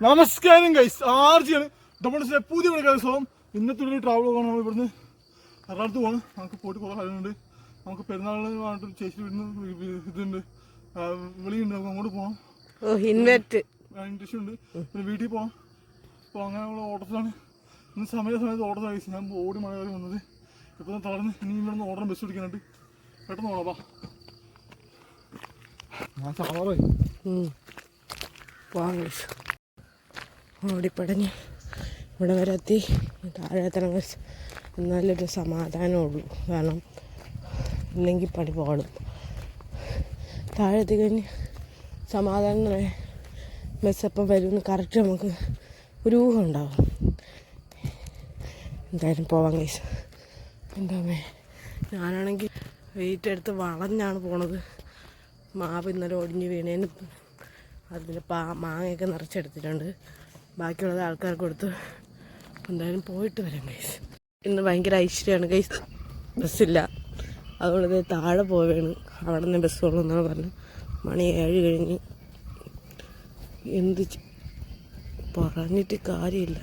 നമസ്കാരം ഗൈസ് ആർജിയാണ്. നമ്മുടെ പുതിയ വിളിക്കാൻ ദിവസവും ഇന്നത്തെ ഒരു ട്രാവൽ പോകണം നമ്മൾ ഇവിടുന്ന് എറണാകുളത്ത് പോകണം നമുക്ക് പോയിട്ട് കുറേ കാര്യമുണ്ട് നമുക്ക് പെരുന്നാളിന് വേണ്ടിട്ട് ചേച്ചി വീടിന് ഇതുണ്ട്. വിളിയുണ്ട്. നമുക്ക് അങ്ങോട്ട് പോകണം ഇൻവെറ്റ് ഇൻട്രസ്റ്റ് ഉണ്ട്. പിന്നെ വീട്ടിൽ പോകാം അപ്പോൾ അങ്ങനെയുള്ള ഓട്ടത്തിലാണ് ഇന്ന് സമയ സമയത്ത് ഓട്ടം കഴിച്ചു ഞാൻ ഓടി മഴ കയറി വന്നത് ഇപ്പോൾ തളർന്ന്. ഇനി ഇവിടുന്ന് ഓടണം ബസ് പിടിക്കാനായിട്ട് പെട്ടെന്ന് ഓടാം ഞാൻ സാറായി വാങ്ങിച്ചു ഓടിപ്പടഞ്ഞ് ഇവിടെ വരെ എത്തി താഴെ എത്തണം guys. എന്നാലൊരു സമാധാനമുള്ളൂ കാരണം ഇല്ലെങ്കിൽ പണി പോകണം. താഴെ എത്തിക്കഴിഞ്ഞ് സമാധാനം ബസ് എപ്പം വരുമെന്ന് കറക്റ്റ് നമുക്ക് ഒരു ഊഹം ഉണ്ടാവും. എന്തായാലും പോവാം കൈസ് എന്താ അമ്മേ ഞാനാണെങ്കിൽ വെയിറ്റ് എടുത്ത് വളഞ്ഞാണ് പോണത്. മാവ് ഇന്നലെ ഒടിഞ്ഞ് വീണേന് അതിൽ പാ മാങ്ങയൊക്കെ നിറച്ചെടുത്തിട്ടുണ്ട്. ബാക്കിയുള്ളത് ആൾക്കാർക്ക് കൊടുത്ത് എന്തായാലും പോയിട്ട് വരാം ഗൈസ് ഇന്ന് ഭയങ്കര ഐശ്വര്യമാണ് ഗൈസ് ബസ്സില്ല. അതുകൊണ്ട് താഴെ പോവുകയാണ് അവിടെ നിന്ന് ബസ് ഉള്ളൂ എന്നാണ് പറഞ്ഞത്. മണി ഏഴ് കഴിഞ്ഞ് എന്ത് പറഞ്ഞിട്ട് കാര്യമില്ല.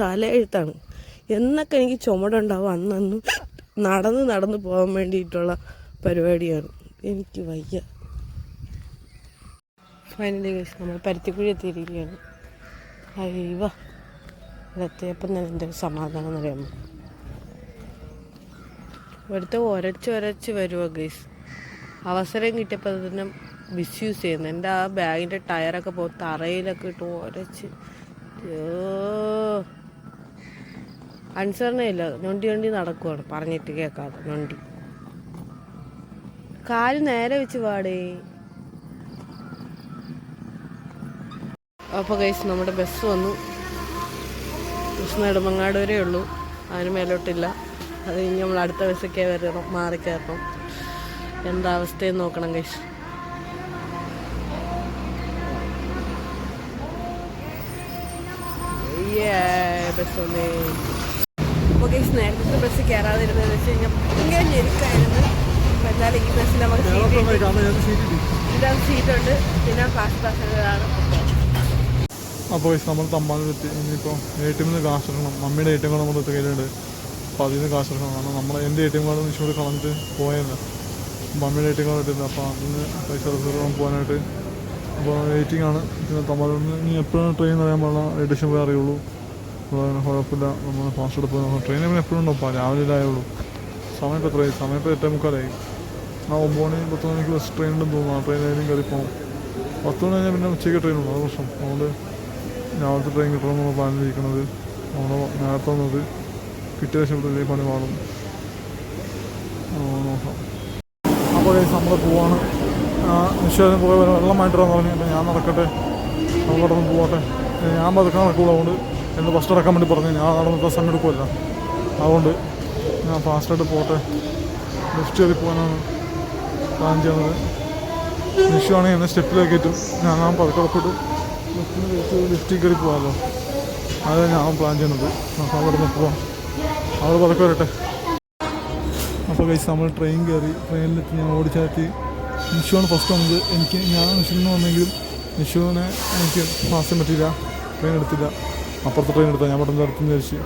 തലയെഴുത്താണ്. എന്നൊക്കെ എനിക്ക് ചുമടുണ്ടാവും. അന്നന്ന് നടന്ന് നടന്ന് പോകാൻ വേണ്ടിയിട്ടുള്ള പരിപാടിയാണ്. എനിക്ക് വയ്യ. ഫൈനലി കഴിച്ച് നമ്മൾ പരുത്തിക്കുഴി എത്തിയിരിക്കുകയാണ്. അയ്യവ ഇവിടെ തന്നെ എന്റെ ഒരു സമാധാനം എന്ന് പറയുമ്പോൾ ഇവിടുത്തെ ഒരച്ച് ഒരച്ച് വരുമോ ഗൈസ് അവസരം കിട്ടിയപ്പോൾ തന്നെ മിസ്യൂസ് ചെയ്യുന്നു. എന്റെ ആ ബാഗിന്റെ ടയറൊക്കെ പോ തറയിലൊക്കെ ഇട്ട് ഒരച്ച്. അനുസരണയില്ല ഞൊണ്ടി ഞൊണ്ടി നടക്കുവാണ്. പറഞ്ഞിട്ട് കേൾക്കാതെ ഞൊണ്ടി. കാൽ നേരെ വെച്ച് പാടേ അപ്പോൾ കൈസ് നമ്മുടെ ബസ് വന്നു. ബസ് നെടുമങ്ങാട് വരെ ഉള്ളൂ. അതിന് മേലോട്ടില്ല. അത് കഴിഞ്ഞ് നമ്മൾ അടുത്ത ബസ്സൊക്കെ വരണം മാറി കയറണം. എന്താ അവസ്ഥയെന്ന് നോക്കണം കൈസ് ബസ് വന്നേ. അപ്പോൾ കൈസ് നേരത്തെ ബസ് കയറാതിരുന്നതെന്ന് വെച്ച് കഴിഞ്ഞാൽ ഭയങ്കര ഞെരുക്കായിരുന്നു. അപ്പോൾ എന്നാലും ഈ ബസ്സിൽ നമുക്ക് സീറ്റ് സീറ്റുണ്ട് പിന്നെ ഫാസ്റ്റ് പാസഞ്ചറാണ് അപ്പോൾ വയസ്സ് നമ്മൾ തമ്പാനെത്തി ഇനിയിപ്പോൾ എ ടി എമ്മിൽ കാശ് എടുക്കണം. മമ്മിയുടെ എ ടി എം കാർഡ് നമ്മുടെ കയ്യിലുണ്ട്. അപ്പോൾ അതിൽ നിന്ന് കാശ് എടുക്കണം. കാരണം നമ്മൾ എന്റെ എ ടി എം കാർഡ് നിശ്ചയോട് കളഞ്ഞിട്ട് പോയല്ല മമ്മിയുടെ എ ടി എം കാർഡ് ഇട്ടില്ല അപ്പോൾ അതിന് പൈസ റിസർവ് പോകാനായിട്ട് അപ്പോൾ വെയിറ്റിംഗ് ആണ്. പിന്നെ തമ്പാനൂരിൽ നിന്ന് ഇനി എപ്പോഴാണ് ട്രെയിൻ അറിയാൻ പാടില്ല. എഡിഷൻ പോയി അറിയുള്ളൂ. കുഴപ്പമില്ല. നമ്മൾ ഫാസ്റ്റ് എടുപ്പ് ട്രെയിൻ പിന്നെ എപ്പോഴും ഉണ്ടാവും രാവിലെ ആയുള്ളൂ സമയം ഇപ്പോൾ എത്രയായി? സമയം ഇപ്പോൾ എട്ടേ മുക്കാലായി. ആ ഒമ്പത് മണി പത്ത് മണിക്ക് ബസ് ഉണ്ടെന്ന് തോന്നുന്നു. ആ ട്രെയിനായാലും കയറി പോകണം പത്ത് മണി കഴിഞ്ഞാൽ പിന്നെ ഉച്ചയ്ക്ക് ഉണ്ടോ അത് പ്രശ്നം. അതുകൊണ്ട് രാവിലത്തെ ട്രെയിൻ കിട്ടണം നമ്മൾ പ്ലാനിലിരിക്കുന്നത് നമ്മൾ നേരത്തെ വന്നത് കിട്ടിയ ഇവിടെ പണി ആ, നോക്കാം അപ്പോൾ നമ്മൾ പോവാണ്. നിശ്ചയം കുറേ വെള്ളമായിട്ടാണ് പറഞ്ഞു. അപ്പം ഞാൻ നടക്കട്ടെ. നമുക്ക് നിന്ന് പോകട്ടെ ഞാൻ പതുക്കാൻ നടക്കുള്ളൂ അതുകൊണ്ട് എന്ന് ഫസ്റ്റ് അടക്കാൻ വേണ്ടി പറഞ്ഞു. ഞാൻ നടന്നിട്ട് സമയം എടുക്കുമല്ല അതുകൊണ്ട് ഞാൻ ഫാസ്റ്റായിട്ട് പോട്ടെ. ലിഫ്റ്റ് കയറി പോകാനാണ് പ്ലാൻ ചെയ്യുന്നത്. നിശ്ചയമാണെങ്കിൽ എന്നെ സ്റ്റെപ്പിലേക്ക് കയറ്റും. ഞാൻ ആ പതുക്കടപ്പെട്ട് ലിഫ്റ്റിൽ കയറി പോകാമല്ലോ അതാണ് ഞാൻ പ്ലാൻ ചെയ്യുന്നത് അപ്പോൾ അവിടെ നിന്ന് പോവാം. അവിടെ പതുക്കെ വരട്ടെ. അപ്പോൾ കഴിച്ച് നമ്മൾ ട്രെയിൻ കയറി ട്രെയിനിലെത്തി ഞാൻ ഓടിച്ചാത്തി നിഷുവാണ് ഫസ്റ്റ് വന്നത്. എനിക്ക് ഞാൻ നിഷുവിന് വന്നെങ്കിലും നിഷുവിനെ എനിക്ക് ചെയ്യാൻ പറ്റിയില്ല. ട്രെയിൻ എടുത്തില്ല. അപ്പുറത്തെ ട്രെയിൻ എടുത്താൽ ഞാൻ പെട്ടെന്ന് എടുത്തെന്ന് വിചാരിച്ച്.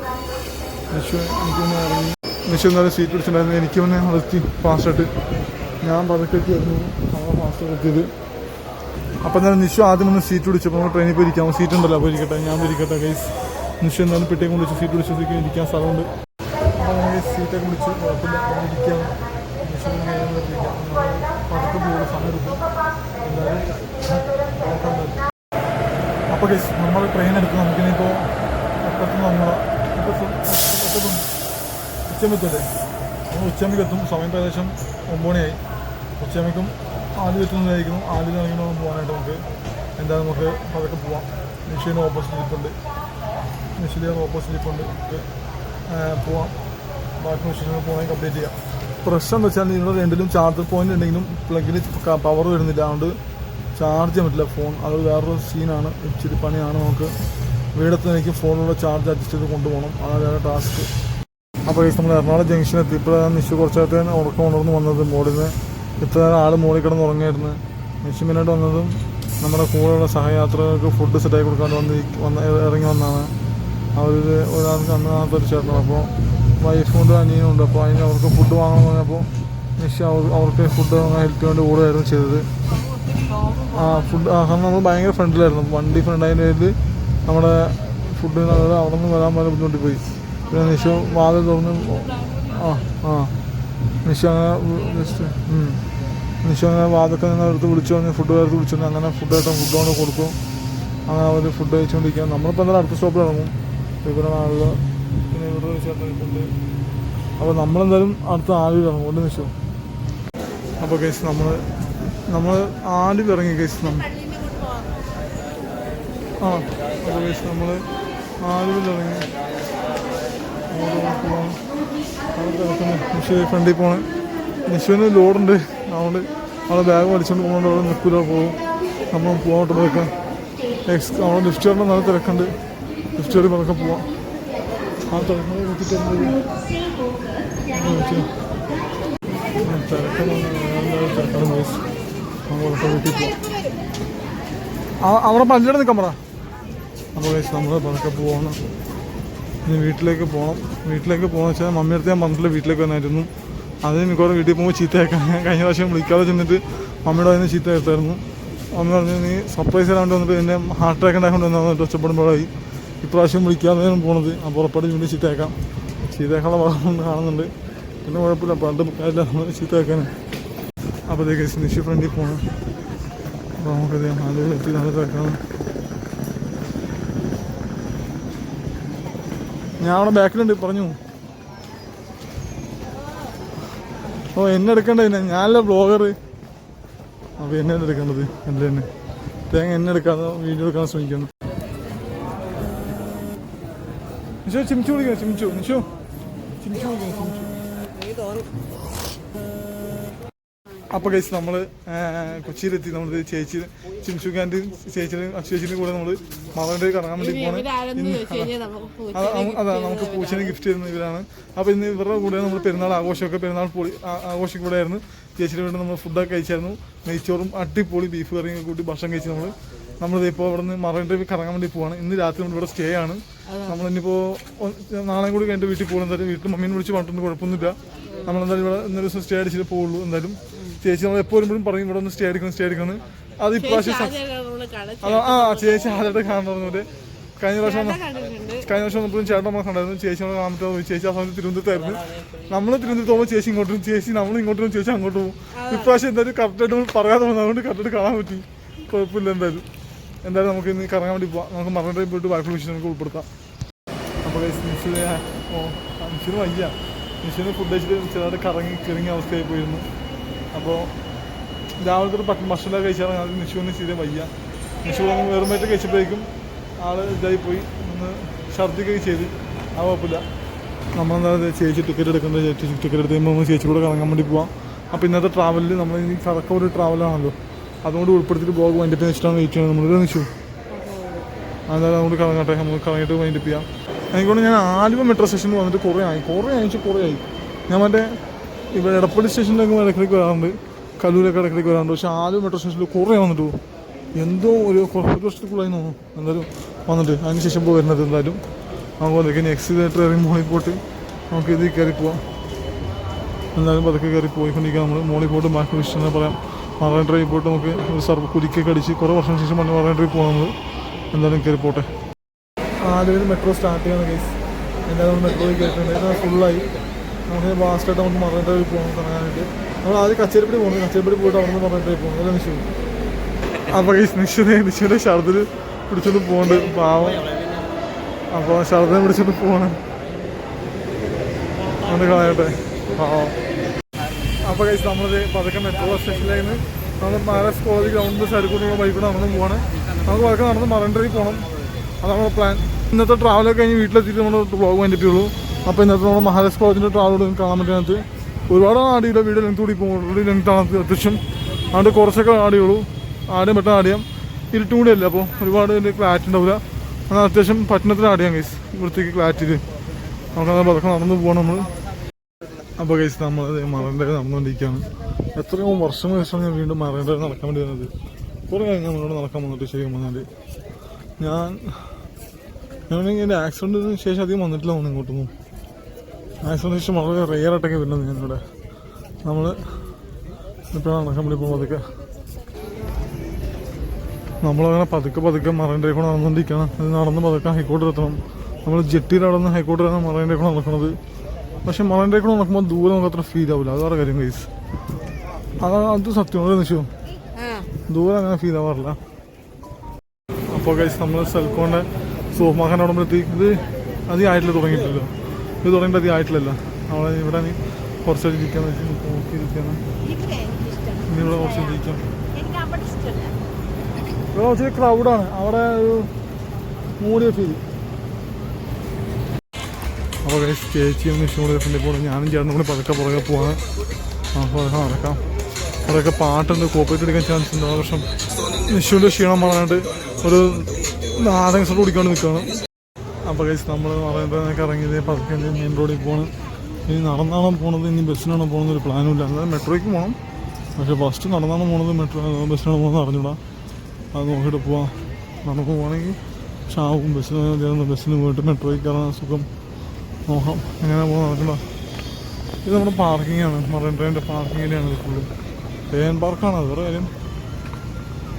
നിഷു എനിക്ക് പിന്നെ ഇറങ്ങി. നിഷു എന്നാലും സീറ്റ് പിടിച്ചിട്ടുണ്ടായിരുന്നു. എനിക്ക് പിന്നെ നിർത്തി ഫാസ്റ്റായിട്ട് ഞാൻ പതുക്കെ എത്തിയായിരുന്നു അവളെ ഫാസ്റ്റ് എത്തിയത്. അപ്പം തന്നെ നിഷു ആദ്യം ഒന്ന് സീറ്റ് പിടിച്ചപ്പോൾ നമ്മൾ ട്രെയിനിൽ പോയി ഇരിക്കാം. സീറ്റ് ഉണ്ടല്ലോ. അപ്പോൾ ഇരിക്കട്ടെ. ഞാൻ ഇരിക്കട്ടെ ഗൈസ് നിഷു എന്തായാലും പെട്ടിയെ കൊണ്ട് വെച്ച് സീറ്റ് പിടിച്ച് ഇരിക്കാൻ സ്ഥലമുണ്ട്. അപ്പോൾ സീറ്റൊക്കെ വിളിച്ച് കുഴപ്പമില്ല ഇരിക്കാം. അപ്പോൾ ഗൈസ് നമ്മൾ ട്രെയിൻ എടുത്ത് നമുക്കിനിപ്പോൾ പെട്ടെന്ന് നമ്മൾ എപ്പത്തും ഉച്ചമത്തല്ലേ നമ്മൾ ഉച്ചമയ്ക്ക് എത്തും. സമയം ഏകദേശം ഒമ്പത് മണിയായി. ആദ്യം എത്തുന്നതായിരിക്കും ആദ്യം ഇറങ്ങി പോകാനായിട്ട് നമുക്ക് എന്താ നമുക്ക് പതുക്കെ പോവാം. നിഷീന് ഓപ്പോസിറ്റ് ഇരിപ്പുണ്ട് നിഷിന്റെ ഓപ്പോസിറ്റ് ഇരിപ്പുണ്ട് നമുക്ക് പോവാം. ബാക്കി മെഷീനുകൾ പോകണമെങ്കിൽ കംപ്ലീറ്റ് ചെയ്യാം. പ്രശ്നം എന്ന് വെച്ചാൽ നിങ്ങൾ രണ്ടിലും ചാർജർ പോയിന്റ് ഉണ്ടെങ്കിലും പ്ലഗിൽ പവർ വരുന്നില്ല. അതുകൊണ്ട് ചാർജ് ചെയ്യാൻ പറ്റില്ല ഫോൺ അത് വേറൊരു സീനാണ് ഇച്ചിരി പണിയാണ് നമുക്ക് വീടത്ത് എനിക്ക് ഫോണിലുള്ള ചാർജ് അഡ്ജസ്റ്റ് ചെയ്ത് കൊണ്ടുപോകണം. അതാണ് വേറെ ടാസ്ക് അപ്പോൾ ഈ നമ്മൾ എറണാകുളം ജംഗ്ഷൻ എത്തി. ഇപ്പോഴാണ് നിശു കുറച്ചേരത്തെ ഉറക്കം ഉണർന്ന് വന്നത്. മോഡിൽ നിന്ന് ഇത്ര ആൾ മോളിൽ കിടന്ന് ഉറങ്ങിയായിരുന്നു. നിശു വന്നതും നമ്മുടെ കൂടെയുള്ള സഹയാത്രകൾക്ക് ഫുഡ് സെറ്റാക്കി കൊടുക്കാണ്ട് വന്ന് വന്ന് ഇറങ്ങി വന്നാണ് അവർ ഒരാൾക്ക് അന്ന് ആ ഒരു ചേട്ടനാണ് അപ്പോൾ വൈഫുണ്ട് അനിയനുണ്ട് അപ്പോൾ അതിന് അവർക്ക് ഫുഡ് വാങ്ങണം പറഞ്ഞപ്പോൾ നിഷ അവർ അവർക്ക് ഫുഡ് വാങ്ങാൻ ഹെൽപ്പ് വേണ്ടി ഓടുകയായിരുന്നു ചെയ്തത്. ആ ഫുഡ് കാരണം നമ്മൾ ഭയങ്കര ഫ്രണ്ടിലായിരുന്നു വണ്ടി ഫ്രണ്ടായതിന്റെ പേരിൽ നമ്മുടെ ഫുഡ് അവിടെ നിന്ന് വരാൻ പോലെ ബുദ്ധിമുട്ടി പോയി പിന്നെ നിഷ വാതിൽ തുറന്ന് ആ ആ. നിഷ അങ്ങനെ ജസ്റ്റ് അങ്ങനെ വാതൊക്കെ നിന്ന് അടുത്ത് വിളിച്ചു പറഞ്ഞ് ഫുഡ് എടുത്ത് വിളിച്ചു വന്ന് അങ്ങനെ ഫുഡ് ആയിട്ട് ഫുഡ് കൊണ്ട് കൊടുക്കും. അങ്ങനെ അവർ ഫുഡ് കഴിച്ചുകൊണ്ടിരിക്കുക നമ്മളിപ്പോൾ എന്തായാലും അടുത്ത സ്റ്റോപ്പിൽ ഇറങ്ങും. ഇവിടെ നാളിൽ പിന്നെ ഇവിടെ ഒരു അപ്പോൾ നമ്മളെന്തായാലും അടുത്ത ആലുവിൽ ഇറങ്ങും. ഒരു നിമിഷം അപ്പോൾ കേസ് നമ്മൾ നമ്മൾ ആലുവിൽ ഇറങ്ങി കേസ് നമ്മൾ ആ അപ്പോൾ കേസ് നമ്മൾ ആലുവിൽ ഇറങ്ങി. അവിടെ ഫ്രണ്ടിൽ പോണേ. നിശുവിന് ലോഡുണ്ട് അതുകൊണ്ട് അവിടെ ബാഗ് വലിച്ചുകൊണ്ട് പോകുന്നുണ്ട് അവിടെ നിൽക്കില്ല പോകും നമ്മൾ പോകട്ടെ പോയിക്കാം എക്സ് അവിടെ ലിഫ്റ്റ് കയറുമ്പോൾ നല്ല തിരക്കുണ്ട്. ലിഫ്റ്റ് കയറി പതുക്കെ പോവാം. ആ തിരക്കുന്നത് നോക്കിയിട്ട് അവിടെ പഞ്ചടെ നിൽക്കാൻ പറ. അപ്പോൾ കഴിച്ച് നമ്മൾ പതുക്കെ പോകണം ഇനി വീട്ടിലേക്ക് പോകണം വീട്ടിലേക്ക് പോകണമെന്ന് വെച്ചാൽ മമ്മി അടുത്ത് ഞാൻ പറഞ്ഞിട്ടില്ല വീട്ടിലേക്ക് വന്നായിരുന്നു. അതിന് മിക്കവാറും വീട്ടിൽ പോകുമ്പോൾ ചീത്തയാക്കാൻ. ഞാൻ കഴിഞ്ഞ പ്രാവശ്യം വിളിക്കാതെ ചെന്നിട്ട് മമ്മിയുടെ അതിന് ചീത്ത എടുത്തായിരുന്നു അമ്മ പറഞ്ഞു നീ സർപ്രൈസ് തരാണ്ട് വന്നിട്ട് എന്നെ ഹാർട്ട് അറ്റാക്ക് വന്നാൽ വന്നിട്ട് ഒച്ചപ്പെടുമ്പോഴായി. ഇപ്രാവശ്യം വിളിക്കാതെയാണ് പോണത്. അപ്പോൾ ഉറപ്പായിട്ട് വീണ്ടും ചീത്തയാക്കാം. ചീത്തയാക്കാനുള്ള ഭാഗം കാണുന്നുണ്ട്. പിന്നെ കുഴപ്പമില്ല. പണ്ട് കാര്യമില്ല. നമ്മൾ ചീത്തയാക്കാൻ അപ്പോഴത്തേക്ക് നിഷു ഫ്രണ്ടിൽ പോകണം അപ്പോൾ നമുക്കത് ആദ്യം എത്തി. നല്ല തിരക്കാണ് ഞാൻ അവിടെ ബാക്കിലുണ്ട് പറഞ്ഞു. ഓ എന്നെ എടുക്കണ്ട പിന്നെ. ഞാനല്ല ബ്ലോഗർ അപ്പോൾ എന്നെ എടുക്കേണ്ടത്? എന്റെ തന്നെ തേങ്ങ എന്നെ എടുക്കാതെ വീഡിയോ എടുക്കാൻ ശ്രമിക്കുന്നു. ചിമിച്ചു വിളിക്കണം ചിമിച്ചു. നിശോ ചിമിച്ചു വിളിക്കണം ചിമിച്ചു. അപ്പോൾ കഴിച്ച് നമ്മൾ കൊച്ചിയിലെത്തി. നമ്മൾ ചേച്ചി ചിമിച്ചു ഗാന്ധി ചേച്ചിയും ചേച്ചിയുടെ കൂടെ നമ്മൾ മകളുടെ കറങ്ങാൻ വേണ്ടി പോകണം അതാ നമുക്ക് പൂച്ചനെ ഗിഫ്റ്റ് ചെയ്യുന്ന ഇവരാണ്. അപ്പോൾ ഇന്ന് ഇവരുടെ കൂടെ നമ്മൾ പെരുന്നാൾ ആഘോഷമൊക്കെ പെരുന്നാൾ പൊളി ആഘോഷം കൂടെ ആയിരുന്നു. ചേച്ചിയുടെ വേണ്ടി നമ്മൾ ഫുഡൊക്കെ കഴിച്ചായിരുന്നു. നെയ്ച്ചോറും അടിപൊളി ബീഫ് കറിയും കൂട്ടി ഭക്ഷണം കഴിച്ച് നമ്മൾ നമ്മൾ ഇപ്പോൾ അവിടെ നിന്ന് മറൈൻ ഡ്രൈവ് കറങ്ങാൻ വേണ്ടി പോവാണ്. ഇന്ന് രാത്രി നമ്മൾ ഇവിടെ സ്റ്റേ ആണ് നമ്മൾ ഇനിയിപ്പോൾ നാളെ കൂടി കഴിഞ്ഞിട്ട് വീട്ടിൽ പോകണം. എന്തായാലും വീട്ടിൽ മമ്മീനെ വിളിച്ച് പറഞ്ഞിട്ടുണ്ട് കുഴപ്പമൊന്നുമില്ല. നമ്മളെന്തായാലും ഇവിടെ ഇന്നൊരു ദിവസം സ്റ്റേ അടിച്ചിട്ട് പോകുള്ളൂ എന്തായാലും ചേച്ചി നമ്മൾ എപ്പോഴും പറയും ഇവിടെ ഒന്ന് സ്റ്റേ അടിക്കണം സ്റ്റേ അടിക്കണം അത് ഇപ്രാവശ്യം ആ ചേച്ചി ആദ്യമായിട്ട് കാണാൻ പറഞ്ഞത് കഴിഞ്ഞ പ്രാവശ്യം കഴിഞ്ഞ പ്രാവശ്യം വന്നപ്പോഴും ചേട്ടൻ നമ്മളെ കണ്ടായിരുന്നു. ചേച്ചി നമ്മളെ കാണാൻ പറ്റാതെ. ചേച്ചി ആ സമയത്ത് തിരുവനന്തപുരത്തായിരുന്നു. നമ്മൾ തിരുവനന്തപുരത്ത് പോകുമ്പോൾ ചേച്ചി ഇങ്ങോട്ടും ചേച്ചി നമ്മൾ ഇങ്ങോട്ട് ചേച്ചി അങ്ങോട്ട് പോകും. ഇപ്രാവശ്യം എന്തായാലും കറക്റ്റായിട്ട് നമ്മൾ പറയാതെ വന്നത്. അതുകൊണ്ട് കറക്റ്റായിട്ട് കാണാൻ പറ്റി. കുഴപ്പമില്ല എന്തായാലും. എന്തായാലും നമുക്ക് ഇന്ന് കറങ്ങാൻ വേണ്ടി പോവാം. നമുക്ക് മറന്നിട്ട് പോയിട്ട് ബാക്കിയുള്ള വിഷയം നമുക്ക് ഉൾപ്പെടുത്താം. അപ്പോൾ നിശ്ചിത ഓ നിശ്ചിത വയ്യ. നിശ്ചിത ഫുഡ് കഴിച്ചിട്ട് ചെറുതായിട്ട് കറങ്ങി കിറങ്ങിയ അവസ്ഥയായി പോയിരുന്നു. അപ്പോൾ രാവിലത്തെ ഒരു പത്ത് ഭക്ഷണം കഴിച്ചാൽ അത് നിഷുവിന് ചെയ്തേ വയ്യ. നിഷു ഒന്ന് വെറുമേറ്റ് കഴിച്ചപ്പോഴേക്കും ആൾ ഇതായി പോയി ഒന്ന് ഛർദ്ദിക്കുകയും ചെയ്ത്. ആ കുഴപ്പമില്ല. നമ്മളെന്താ ചേച്ചി ടിക്കറ്റ് എടുക്കുന്നത് ടിക്കറ്റ് എടുത്ത് കഴിയുമ്പോൾ ചേച്ചി കൂടെ കറങ്ങാൻ വേണ്ടി പോവാം. അപ്പോൾ ഇന്നത്തെ ട്രാവലിൽ നമ്മൾ ഈ കറക്കം ഒരു ട്രാവലാണല്ലോ അതുകൊണ്ട് ഉൾപ്പെടുത്തിയിട്ട് ബ്ലോഗ് വൈൻഡപ്പ് വെച്ചിട്ടാണ് വെയിറ്റ് നമ്മൾ നിഷു? അതായത് അതുകൊണ്ട് കറങ്ങട്ടെ. നമുക്ക് കറങ്ങിയിട്ട് വൈൻഡപ്പ് ചെയ്യാം. അതിനെക്കൊണ്ട് ഞാൻ ആലുവ മെട്രോ സ്റ്റേഷനിൽ വന്നിട്ട് കുറേ ആയി. കുറേ ആയിച്ച് കുറേ ആയി. ഞാൻ മറ്റേ ഇവിടെ എടപ്പള്ളി സ്റ്റേഷനിലേക്ക് ഇടയ്ക്കിടയ്ക്ക് വരാറുണ്ട്. കല്ലൂരൊക്കെ ഇടയ്ക്കിടയ്ക്ക് വരാറുണ്ട്. പക്ഷെ ആദ്യം മെട്രോ സ്റ്റേഷനിൽ കുറേ വന്നിട്ട്. എന്തോ ഒരു കുറച്ച് ഒരു വർഷത്തേക്കുള്ളായി തോന്നുന്നു. എന്തായാലും വന്നിട്ട്. അതിന് ശേഷം പോയി വരുന്നത് എന്തായാലും. അതുപോലെ ഇനി എക്സിലേറ്റർ ഇറങ്ങി മോളിൽ പോയിട്ട് നമുക്ക് ഇതിൽ കയറി പോവാം. എന്തായാലും പതുക്കെ കയറി പോയിക്കൊണ്ടിരിക്കുക നമ്മൾ മോളിൽ പോയിട്ട് ബാക്കി വിഷയം പറയാം. മറൈൻ ഡ്രൈവ് പോയിട്ട് നമുക്ക് ഒരു സർവ് കുലിക്കൊക്കെ അടിച്ച് കുറേ വർഷം ശേഷം മണ്ണി മറൈൻ ഡ്രൈവ് പോകാം നമ്മൾ എന്തായാലും കയറി പോട്ടെ. ആദ്യം മെട്രോ സ്റ്റാർട്ട് ചെയ്യുന്ന കേസ് എന്തായാലും മെട്രോയിൽ കയറിയിട്ടുണ്ട്. ഫുള്ളായി നമുക്ക് ബാസ്റ്റായിട്ട് നമുക്ക് മറന്നിട്ട് ഡ്രൈവിൽ പോകണം കറങ്ങാനായിട്ട് നമ്മൾ ആദ്യം കച്ചേരിപ്പടി പോകുന്നു കച്ചേരിപ്പടി പോയിട്ട് അവിടെ നിന്ന് മറൈൻ പോകുന്നത് പോകുന്നു അല്ലേ നിശ്ചയം അപ്പോൾ ഈ നിഷു നിശ്ചയുടെ ഷർദിൽ പിടിച്ചോണ്ട് പോകുന്നുണ്ട് പാവം. അപ്പോൾ ഷർദിനെ പിടിച്ചോണ്ട് പോകണം. ഒന്ന് കളയട്ടെ. പാവം. അപ്പോൾ കഴിച്ച് നമ്മളത് പതുക്കെ മെട്രോ സ്റ്റേഷനിലേക്ക് നമ്മൾ മഹാരാജ് കോളേജ് ഗ്രൗണ്ടിന്റെ സൈഡിൽ ബൈക്ക് കൂടെ നടന്ന് പോവാണ്. നമുക്ക് പതുക്കെ നടന്ന് മറണ്ടറിൽ പോകണം അതാണ് നമ്മുടെ പ്ലാൻ ഇന്നത്തെ ട്രാവലൊക്കെ കഴിഞ്ഞ് വീട്ടിലെത്തിയിട്ട് നമ്മൾ ബ്ലോഗ് വേണ്ടിയിട്ടുള്ളൂ അപ്പോൾ ഇന്നത്തെ നമ്മുടെ മഹാരാജ് കോളേജിന്റെ ട്രാവൽ കാണാൻ പറ്റുന്നത് ഒരുപാട് ആടിയില്ല വീഡിയോ ലെങ്ത് കൂടി പോകും ഓൾറെഡി ലെങ്ത് ആണ് അത്യാവശ്യം. അതുകൊണ്ട് കുറച്ചൊക്കെ ആടിയുള്ളൂ. ആദ്യം പെട്ടെന്ന് ആടിയാം ഇരുട്ടും കൂടി അല്ല? അപ്പോൾ ഒരുപാട് വലിയ ക്ലാറ്റ് ഉണ്ടാവില്ല എന്നാൽ അത്യാവശ്യം പട്ടണത്തിൽ ആടിയാം ഗൈസ് ഇവിടത്തേക്ക് ക്ലാറ്റിൽ നമുക്കത് പതുക്കെ നടന്ന് പോകണം നമ്മൾ അപ്പോൾ ഗൈസ് നമ്മൾ മറേന്റെ നടന്നുകൊണ്ടിരിക്കുകയാണ്. എത്രയോ വർഷം ശേഷം ഞാൻ വീണ്ടും മറേന്റെ നടക്കാൻ വേണ്ടി വന്നത് കുറേ കാര്യം നമ്മളോട് നടക്കാൻ വന്നിട്ട് ശരിക്കും വന്നാൽ ഞാൻ ഞാൻ എന്റെ ആക്സിഡന്റിന് ശേഷം അധികം വന്നിട്ടില്ല തോന്നുന്നു ഇങ്ങോട്ടൊന്നും. ആക്സിഡന്റിന് ശേഷം വളരെ റെയർ ആയിട്ടൊക്കെ വരുന്നത് ഞാനിവിടെ നമ്മൾ ഇപ്പോഴാണ് പോകുമ്പോൾ അതൊക്കെ നമ്മളങ്ങനെ പതുക്കെ പതുക്കെ മറൈന്റെ കൂടെ നടന്നുകൊണ്ടിരിക്കണം ഇത് നടന്ന് പതുക്കെ ഹൈക്കോടതി എത്തണം. നമ്മൾ ജെട്ടിയിൽ നടന്ന് ഹൈക്കോടതിയാണ് മറൈന്റെ കൂടെ നടക്കുന്നത്. പക്ഷെ മറൈന്റെ കൂടെ നടക്കുമ്പോൾ ദൂരെ നമുക്ക് അത്ര ഫീൽ ആവില്ല അതാണ് കാര്യം ഗൈസ് അത് അത് സത്യമാണ് നിശ്ചയം. ദൂരെ അങ്ങനെ ഫീൽ ആവാറില്ല. അപ്പോൾ ഗൈസ് നമ്മൾ സെൽഫോണിന്റെ സോഫ്മാക്കാൻ അവിടെ ഇത് അധികം ആയിട്ടില്ല തുടങ്ങിയിട്ടില്ല ഇത് തുടങ്ങേണ്ട അധികം ആയിട്ടില്ലല്ലോ. അവിടെ ഇവിടെ നീ കുറച്ച് ഇരിക്കാന്ന് വെച്ച് നോക്കിയിരിക്കാന്ന് ഇനി ഇവിടെ കുറച്ച് ഇരിക്കാം. ഇവിടെ കുറച്ച് ക്രൗഡാണ് അവിടെ ഒരു മൂടിയ ഫീൽ അപ്പോൾ ഗൈസ് ചേച്ചിയും നിഷും കൂടെ ഫ്രണ്ടിൽ പോകണം ഞാനും ചേട്ടനും കൂടി പതുക്കെ പുറകെ പോവാണ്. അപ്പോൾ അതൊക്കെ നടക്കാം. അവിടെയൊക്കെ പാട്ടുണ്ട്. കോപ്പറേറ്റ് എടുക്കാൻ ചാൻസ് ഉണ്ട്. ആ വർഷം ക്ഷീണം പറഞ്ഞിട്ട് ഒരു നാടകം സോഡ് കുടിക്കാണ്ട് നിൽക്കുകയാണ് അപ്പോൾ ഗൈസ് നമ്മൾ പറയുന്നതൊക്കെ ഇറങ്ങിയത് പതുക്കെ മെയിൻ റോഡിൽ പോകണം ഇനി നടന്നാണോ പോണത് ഇനി ബസ്സിനാണോ പോകുന്നത് ഒരു പ്ലാനും ഇല്ല. അതായത് മെട്രോയ്ക്ക് പോകണം പക്ഷേ ഫസ്റ്റ് നടന്നാണോ പോണത് മെട്രോ ബസ്സിനാണോ പോകുന്നത് അറിഞ്ഞൂടാ. അത് നോക്കിയിട്ട് പോവാം. നമുക്ക് പോകണമെങ്കിൽ ഷാവും ബസ്സിന് ചേർന്ന് ബസ്സിന് പോയിട്ട് മെട്രോയിൽ കയറാൻ സുഖം. നോക്കാം. എങ്ങനെ പോകാൻ നടക്കണ്ട. ഇത് നമ്മുടെ പാർക്കിംഗ് ആണ്. മറൈൻ ഡ്രൈവിന്റെ പാർക്കിംഗ് ഇത് ഫുള്ളും തേൻ പാർക്കാണ് അത് വേറെ കാര്യം.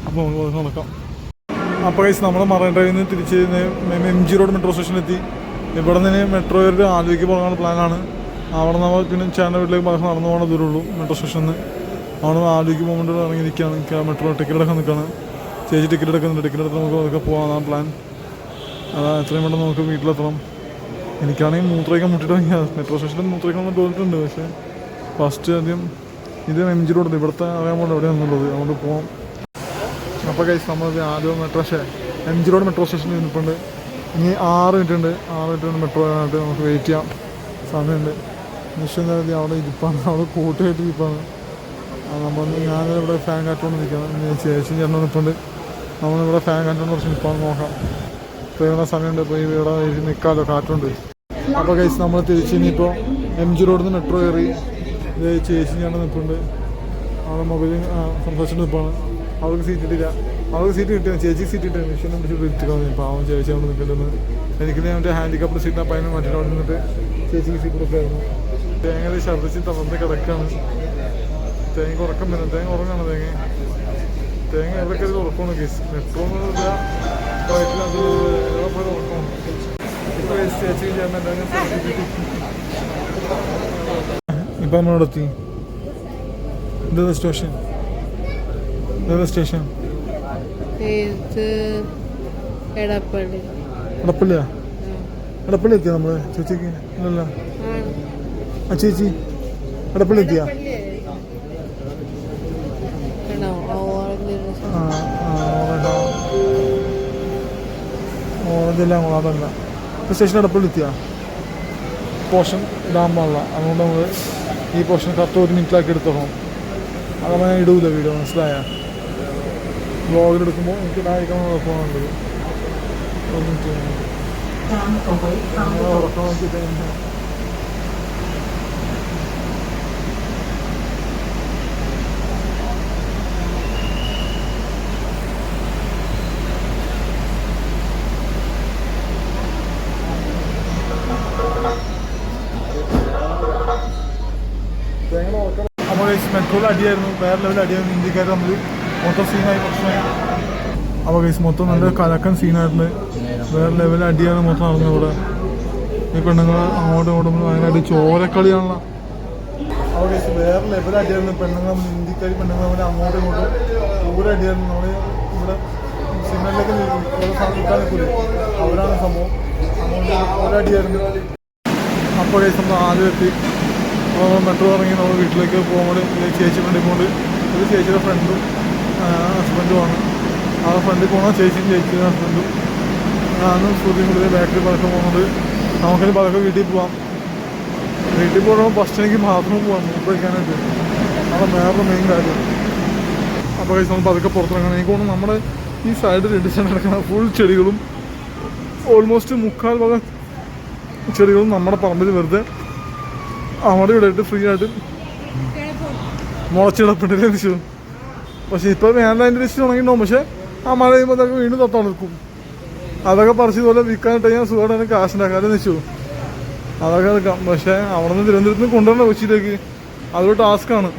അപ്പോൾ നമുക്ക് നടക്കാം. അപ്പോൾ കഴിച്ച് നമ്മൾ മറൈൻ ഡ്രൈവിൽ നിന്ന് തിരിച്ച് എം ജി റോഡ് മെട്രോ സ്റ്റേഷനിൽ എത്തി ഇവിടെ നിന്ന് മെട്രോ ഒരു ആലുവയ്ക്ക് പോകാനുള്ള പ്ലാനാണ്. അവിടെ നമ്മൾ പിന്നെ ചേട്ടന്റെ വീട്ടിലേക്ക് പതുക്കെ നടന്നു പോകണ ദൂരമുള്ളൂ മെട്രോ സ്റ്റേഷനിൽ അവിടെ നിന്ന് ആലുവയ്ക്ക് പോകുമ്പോൾ ഇറങ്ങി നിൽക്കുകയാണ്. മെട്രോ ടിക്കറ്റ് എടുക്കാൻ നിൽക്കുകയാണ്. ചേച്ചി ടിക്കറ്റ് എടുക്കുന്നുണ്ട്. ടിക്കറ്റ് എടുത്ത് നമുക്ക് അതൊക്കെ പോകാനാണ് പ്ലാൻ അതാ എത്രയും പെട്ടെന്ന് നമുക്ക് വീട്ടിലെത്തണം. എനിക്കാണെങ്കിൽ മൂത്രമൊഴിക്കാൻ മുട്ടിട്ട് വയ്യ. മെട്രോ സ്റ്റേഷനിൽ നമ്മൾ തോന്നിട്ടുണ്ട് പക്ഷേ ഫസ്റ്റ് ആദ്യം ഇത് എം ജി റോഡ് ഇവിടുത്തെ അറിയാൻ പോലെ എവിടെയാണെന്നുള്ളത്. അതുകൊണ്ട് പോകാം അപ്പോൾ കൈസ് നമ്മൾ ആലുവ മെട്രോ സ്റ്റേ എം ജി റോഡ് മെട്രോ സ്റ്റേഷനിൽ നിൽപ്പുണ്ട് ഇനി ആറ് മിനിറ്റ് ഉണ്ട്. ആറ് മിനിറ്റ് ഉണ്ട് മെട്രോ ആയിട്ട് നമുക്ക് വെയിറ്റ് ചെയ്യാം. സമയമുണ്ട്. നിശ്ചയം കരുതി അവിടെ ഇരിപ്പാണ്. അവിടെ കൂട്ടുകെട്ടി ഇരിപ്പാണ്. നമ്മൾ ഞാനിവിടെ ഫാൻ കാറ്റുകൊണ്ട് നിൽക്കണം ചേച്ചി ചേട്ടൻ നിൽപ്പുണ്ട് നമ്മളിവിടെ ഫാൻ കാറ്റുകൊണ്ട് കുറച്ച് നിൽപ്പാന്ന് നോക്കാം. ട്രെയിനുള്ള സമയമുണ്ട്. ഇപ്പോൾ ഇവിടെ നിൽക്കാമല്ലോ കാറ്റുണ്ട്. അപ്പോൾ കൈസ് നമ്മൾ തിരിച്ച് ഇനിയിപ്പോൾ എം ജി റോഡിൽ നിന്ന് മെട്രോ കയറി. ചേച്ചി ചേട്ടൻ നിൽപ്പുണ്ട് അവിടെ മൊബൈലിൽ സംസാരിച്ചിട്ട് നിൽപ്പാണ് അവർക്ക് സീറ്റ് കിട്ടില്ല അവർക്ക് സീറ്റ് കിട്ടിയ ചേച്ചി സീറ്റ് കിട്ടിയ മിഷൻ പിടിച്ചിട്ട് ഇരുത്തിക്കളഞ്ഞു പാവം ചേച്ചി അവിടെ നിൽക്കേണ്ടത് എനിക്ക് മറ്റേ സീറ്റ് അപ്പം അതിന് മറ്റേ അവിടെ നിന്നിട്ട് ചേച്ചിക്ക് സീറ്റ് കൊടുക്കായിരുന്നു. തേങ്ങ ഛർദ്ദിച്ച് തളർന്ന് കിടക്കാണ്. തേങ്ങ ഉറക്കം വരുന്നത് തേങ്ങ ഉറങ്ങാണ് തേങ്ങ? തേങ്ങ എവിടെ കയറി ഉറക്കമാണ് കേസ് മെട്രോ ഫ്ലൈറ്റിനകത്ത് എവിടെ പോയി ഉറക്കമാണ്. ഇപ്പോൾ ചേച്ചിക്ക് ചേട്ടൻ ഇപ്പം നമ്മളെത്തി എന്താ സ്റ്റേഷൻ ഇതേതാ സ്റ്റേഷൻ ഇത് എടപ്പള്ളി. എടപ്പള്ളിയാ? എടപ്പള്ളി എത്തിയാ നമ്മൾ? ചേച്ചിക്ക്? അല്ലല്ല ആ ചേച്ചി. എടപ്പള്ളി എത്തിയാ ആ ആ ഓറഞ്ച്. എല്ലാം അതല്ല സ്റ്റേഷൻ എടപ്പള്ളി എത്തിയാ പോർഷൻ ഇടാൻ പാടില്ല. അതുകൊണ്ട് നമ്മൾ ഈ പോർഷൻ കറക്റ്റ് ഒരു മിനിറ്റിലാക്കി എടുത്തോളാം. ഞാൻ ഇടൂല വീഡിയോ മനസ്സിലായ? വ്ളോഗിലെടുക്കുമ്പോൾ എനിക്ക് ഇടാതിരിക്കാൻ കുഴപ്പമാണുള്ളത് ഒന്നും ഞാൻ ഉറക്കം നോക്കി കഴിഞ്ഞാൽ അപ്പോൾ മെട്രോയിൽ അടിയായിരുന്നു. വേറെ ലെവൽ അടിയായിരുന്നു. ഇന്ത്യക്കാർ തമ്മിൽ മൊത്തം സീനായി പക്ഷേ അപ്പോൾ ഗൈസ് മൊത്തം നല്ല കലക്കൻ സീനായിരുന്നു വേറെ ലെവൽ അടിയാണ് മൊത്തം നടന്നത് ഇവിടെ. ഈ പെണ്ണുങ്ങൾ അങ്ങോട്ടും ഇങ്ങോട്ടും ഭയങ്കരമായിട്ട് ചോരക്കളിയാണല്ലോ. അപ്പോൾ ഗൈസ് വേറെ ലെവൽ അടിയായിരുന്നു പെണ്ണുങ്ങൾ ഇന്ത്യക്കാർ പെണ്ണുങ്ങൾ അവരെ അങ്ങോട്ടും ഇങ്ങോട്ടും ദൂരെ അടിയായിരുന്നു നമ്മൾ ഇവിടെ സിഗ്നലിലേക്ക് ഓരോ സാധനം നിൽക്കാൻ അവരാണ് സംഭവം. അങ്ങോട്ട് ഓരോ അടിയായിരുന്നു. അപ്പോൾ ഗൈസ് നമ്മൾ ആദ്യം എത്തി. മെട്രോ ഇറങ്ങി. നമ്മൾ വീട്ടിലേക്ക് പോകുമ്പോൾ ചേച്ചി വേണ്ടി പോകുന്നുണ്ട് ഒരു ചേച്ചിയുടെ ഫ്രണ്ടും ഹസ്ബൻഡുമാണ് ആ ഫ്രണ്ടിൽ പോകണം ചേച്ചിയും ചേച്ചിയും ഹസ്ബൻഡും ഞാനും സ്കൂട്ടിയും കൂടുതൽ ബാക്കിൽ പതുക്കെ പോകുന്നത് നമുക്കിനി പതുക്കെ വീട്ടിൽ പോവാം. വീട്ടിൽ പോകുമ്പോൾ ബസ് എനിക്ക് ബാത്റൂമിൽ പോകാം മുമ്പ് അതാണ് വേറെ മെയിൻ കാര്യം. അപ്പോൾ കഴിച്ച് നമ്മൾ പതുക്കെ പുറത്തിറങ്ങണം. എനിക്ക് തോന്നുന്നു നമ്മുടെ ഈ സൈഡിൽ രണ്ട് സൈഡ് നടക്കുന്ന ഫുൾ ചെടികളും ഓൾമോസ്റ്റ് മുക്കാൽ വക ചെടികളും നമ്മുടെ പറമ്പിൽ വെറുതെ അവിടെ ഇവിടെ ആയിട്ട് ഫ്രീ ആയിട്ട് മുളച്ചിടപ്പെട്ടില്ലേ നിശു പക്ഷെ ഇപ്പോൾ വേണ്ട അതിന്റെ ലിസ്റ്റ് ഉണങ്ങിയിട്ടുണ്ടാവും. പക്ഷെ ആ മഴ കഴിയുമ്പോൾ അതൊക്കെ വീണ്ടും തൊട്ടാൻ നിൽക്കും അതൊക്കെ പറിച്ച് ഇതുപോലെ വിൽക്കാനിട്ട് ഞാൻ സുഖമായിട്ട് കാശ് ഉണ്ടാക്കാതെ നിശ്ചു അതൊക്കെ നിൽക്കാം പക്ഷെ അവിടെ നിന്ന് തിരുവനന്തപുരത്ത് നിന്ന് കൊണ്ടുവരണ കൊച്ചിയിലേക്ക് അതൊരു ടാസ്ക്കാണ്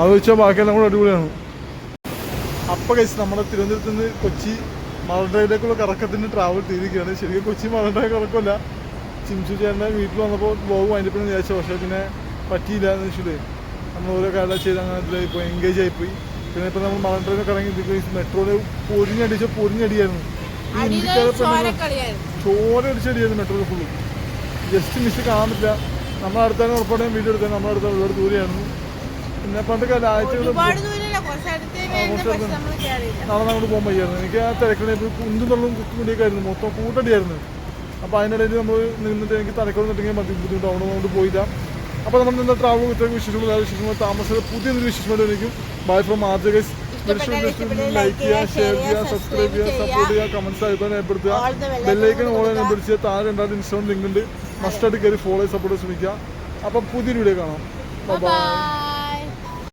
അത് വെച്ചാൽ ബാക്കിയെല്ലാം കൂടെ അടിപൊളിയാണ്. അപ്പോൾ കഴിച്ച് നമ്മുടെ തിരുവനന്തപുരത്ത് നിന്ന് കൊച്ചി മലഡ്രൈവിലേക്കുള്ള കറക്കത്തിന് ട്രാവൽ ചെയ്തിരിക്കുകയാണ്. ശരിക്കും കൊച്ചി മലഡ്രൈവ് കറക്കമല്ല. ചിംസു ചേട്ടന്റെ വീട്ടിൽ വന്നപ്പോൾ ബ്ലോഗ് വൈൻഡപ്പിന് വിചാരിച്ചു. പക്ഷേ പിന്നെ പറ്റിയില്ല എന്ന് വെച്ചിട്ട് നമ്മൾ ഓരോ കാര്യം ചെയ്ത് അങ്ങനെ ഇതിലായി പോയി എൻഗേജ് ആയിപ്പോയി പിന്നെ ഇപ്പൊ നമ്മൾ മലഡ്രൈവിനെ കറങ്ങി മെട്രോയിൽ പൊരിഞ്ഞടിച്ച പൊരിഞ്ഞടിയായിരുന്നു. ഈ ഇന്ത്യക്കാരെ പെണ്ണുങ്ങൾ ചോര അടിച്ചടിയായിരുന്നു മെട്രോയിൽ ഫുള്ളും ജസ്റ്റ് മിസ് കാണുന്നില്ല നമ്മളെ അടുത്താണ് ഉറപ്പാണ് വീഡിയോ എടുത്തത്. നമ്മുടെ അടുത്ത് ഒരുപാട് ദൂരെയായിരുന്നു. പിന്നെ പണ്ടൊക്കെ ആഴ്ചകൾ നമ്മൾ നാളെ അങ്ങോട്ട് പോകാൻ വയ്യായിരുന്നു. എനിക്ക് ആ തിരക്കിനെ കുന്തും തള്ളും കുത്തുകൂടിയൊക്കെ ആയിരുന്നു. മൊത്തം കൂട്ടടിയായിരുന്നു. അപ്പോൾ അതിനിടയിൽ നമ്മൾ നിന്നിട്ട് എനിക്ക് തലക്കൊന്നിട്ടെങ്കിൽ മതി. ബുദ്ധിമുട്ട്. അവിടെ കൊണ്ട് പോയില്ല. അപ്പോൾ നമ്മൾ ഇന്നത്തെ ട്രാവൽ ഇത്രയും വിശേഷങ്ങൾ വിശേഷങ്ങൾ താമസം പുതിയൊരു വിശേഷമായിട്ട് എനിക്കും ബൈ ഫ്രം ആദ്യ ലൈക്ക് ചെയ്യുക ഷെയർ ചെയ്യുക സബ്സ്ക്രൈബ് ചെയ്യുക സപ്പോർട്ട് ചെയ്യുക കമൻസ് അഭിപ്രായം ഏർപ്പെടുത്തുക bell icon the bell bell icon on പിടിച്ച് താഴെ രണ്ടാമത് ഇൻസ്റ്റാഗ്രാം ലിങ്ക് ഉണ്ട്. മസ്റ്റ് ആയിട്ട് കയറി ഫോളോ സപ്പോർട്ട് ശ്രമിക്കുക. അപ്പം പുതിയൊരു വീഡിയോ കാണാം. ബൈ